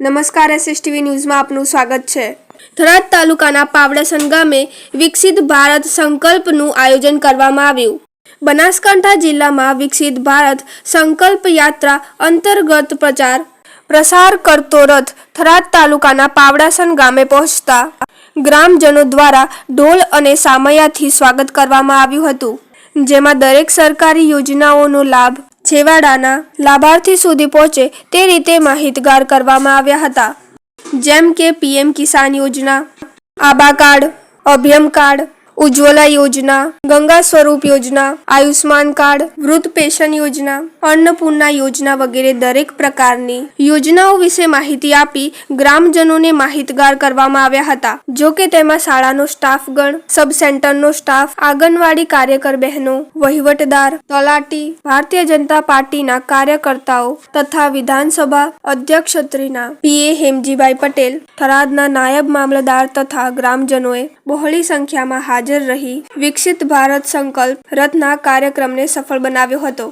નમસ્કાર એસએસટીવી ન્યૂઝમાં આપનું સ્વાગત છે. થરાદ તાલુકાના પાવડાસન ગામે વિકસિત ભારત સંકલ્પનું આયોજન કરવામાં આવ્યું. બનાસકાંઠા જિલ્લામાં વિકસિત ભારત સંકલ્પ યાત્રા અંતર્ગત પ્રચાર પ્રસાર કરતો રથ થરાદ તાલુકાના પાવડાસન ગામે પહોંચતા ગ્રામજનો દ્વારા ઢોલ અને સામયાથી સ્વાગત કરવામાં આવ્યું હતું. જેમાં દરેક સરકારી યોજનાઓનો લાભ છેવાડાના લાભાર્થી સુધી પહોંચે તે રીતે માહિતગાર કરવામાં આવ્યા હતા. જેમ કે પીએમ કિસાન યોજના આબા કાર્ડ, અભિયમ કાર્ડ ઉજ્જવલા યોજના, ગંગા સ્વરૂપ યોજના, આયુષ્માન કાર્ડ, વૃદ્ધ પેન્શન યોજના, અન્નપૂર્ણા યોજના વગેરે દરેક પ્રકારની યોજનાઓ વિશે માહિતી આપી ગ્રામજનોને માહિતગાર કરવામાં આવ્યા હતા. જો કે તેમાં શાળાનો સ્ટાફગણ સબ સેન્ટરનો સ્ટાફ, આંગણવાડી કાર્યકર બહેનો, વહીવટદાર, તલાટી, ભારતીય જનતા પાર્ટીના કાર્યકર્તાઓ તથા વિધાનસભા અધ્યક્ષશ્રીના પીએ હેમજીભાઈ પટેલ, થરાદના નાયબ મામલતદાર તથા ગ્રામજનોએ બહોળી સંખ્યામાં હાજર રહી. વિકસિત ભારત સંકલ્પ રથના કાર્યક્રમને સફળ બનાવ્યો હતો.